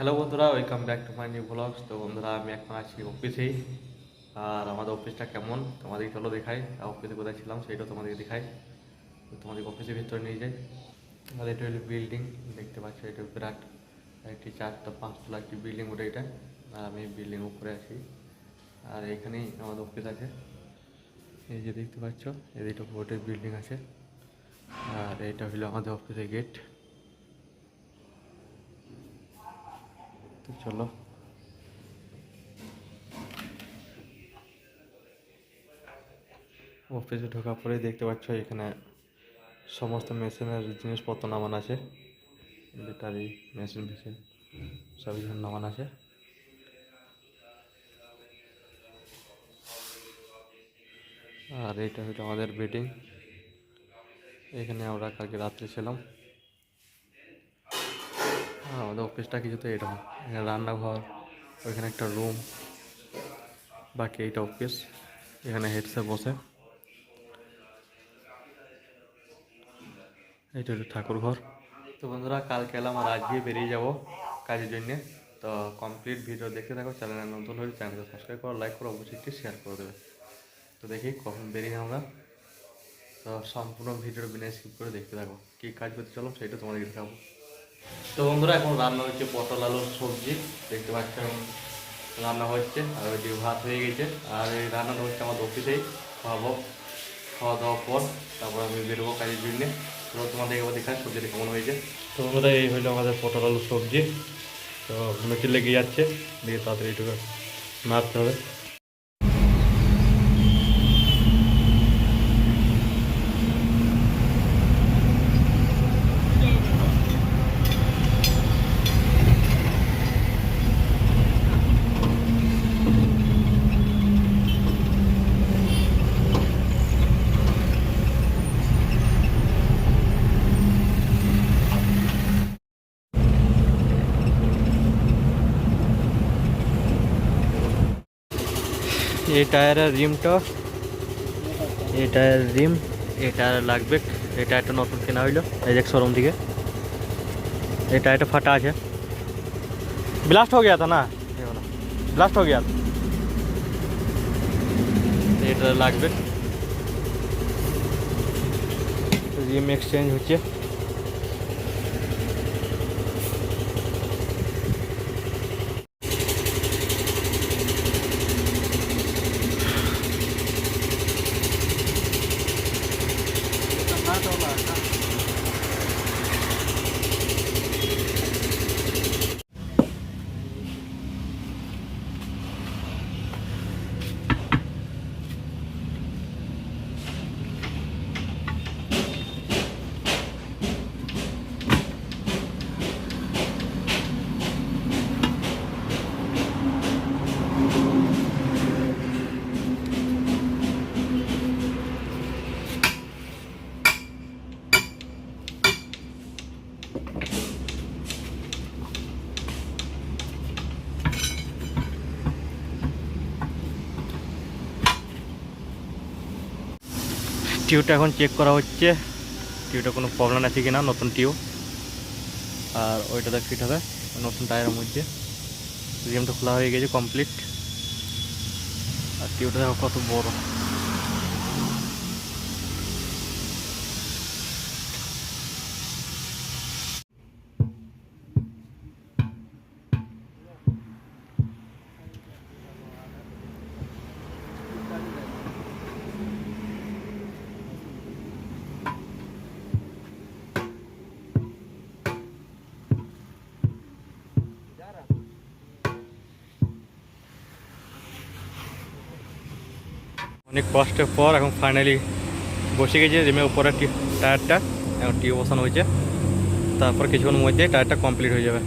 Hello বন্ধুরা welcome back to my new blogs তো বন্ধুরা, আমি এখন আছি অফিসেই আর আমাদের অফিসটা কেমন? তোমাদেরকে চলো দেখাই। আর অফিসে কোথায় ছিলাম সেইটাও তোমাদেরকে দেখাই। তোমাদের অফিসের ভিতরে নিয়ে যাই। আমাদের এটা হলো বিল্ডিং দেখতে পাচ্ছ এটা বিরাট একটি চারটা, পাঁচতলা একটি বিল্ডিং ওটা এটা। আর আমি বিল্ডিং উপরে আছি। আর এখানেই আমাদের অফিস আছে। এই যে দেখতে পাচ্ছ, এদিকে বোর্ডের বিল্ডিং আছে। আর এটা হলো আমাদের অফিসের গেট চলো। অফিসে ঢোকার পরে দেখতে পাচ্ছ এখানে সমস্ত মেশিনের জিনিসপত্র নামান আছে। ব্যাটারি মেশিন ফেশিন সব এখানে নামান আছে। আর এইটা হলো আমাদের বেডিং এখানে আমরা কালকে রাত্রে ছিলাম। হ্যাঁ আমাদের অফিসটা কিছু তো এরকম। এখানে রান্নাঘর, ওইখানে একটা রুম বাকি এইটা অফিস এখানে হেডসে বসে। এইটা হলো ঠাকুর ঘর। তো বন্ধুরা, কালকে এলাম আর আজকে বেরিয়ে যাব কাজের জন্যে। তো কমপ্লিট ভিডিও দেখতে থাকো চ্যানেলে নতুন হলে চ্যানেলকে সাবস্ক্রাইব করো লাইক করো, অবশ্যই একটি শেয়ার করে দেবে। তো দেখি কখন বেরিয়ে আমরা। তো সম্পূর্ণ ভিডিওর বিনা স্কিপ করে দেখতে থাকো। কী কাজ করতে চলো, সেটা তোমাদেরকে দেখাবো। তো বন্ধুরা, এখন রান্না হচ্ছে পটল আলুর সবজি। দেখতে পাচ্ছ এখন রান্না হচ্ছে, আর ওই দিকে ভাত হয়ে গেছে। আর এই রান্নাটা হচ্ছে আমাদের অফিসেই। খাওয়াবো, খাওয়া দাওয়ার পর তারপর আমি বেরোবো কাজের জন্যে। তো তোমাদের এবার দেখায় সবজিটা কেমন হয়েছে। তো বন্ধুরা, এই হলো আমাদের পটল আলুর সবজি। তো মেটে লেগে যাচ্ছে, দিয়ে তাড়াতাড়ি একটু মারতে হবে। এই টায়ারের রিমটা। এই টায়ার রিম এই টায়ার লাগবে। এই টায়ারটা নতুন কেনা হইল, এই যে শোরুম থেকে। এই টায়ারটা ফাটা আছে। ব্লাস্ট হয়ে গেছে না? ব্লাস্ট হয়ে গেছে। এটা লাগবে। রিম এক্সচেঞ্জ হচ্ছে। টিউটা এখন চেক করা হচ্ছে। টিউটা কোনো প্রবলেম আছে কি না নতুন টিউ আর ওইটাতে ফিট হবে, নতুন টায়ারের মধ্যে। রিমটা খোলা হয়ে গেছে কমপ্লিট আর টিউটা দেখো কত বড়। অনেক কষ্টের পর এখন ফাইনালি বসে গেছে রিমের উপরে টায়ারটা এখন টিউব বসানো হয়েছে। তারপর কিছুক্ষণ মধ্যে টায়ারটা কমপ্লিট হয়ে যাবে।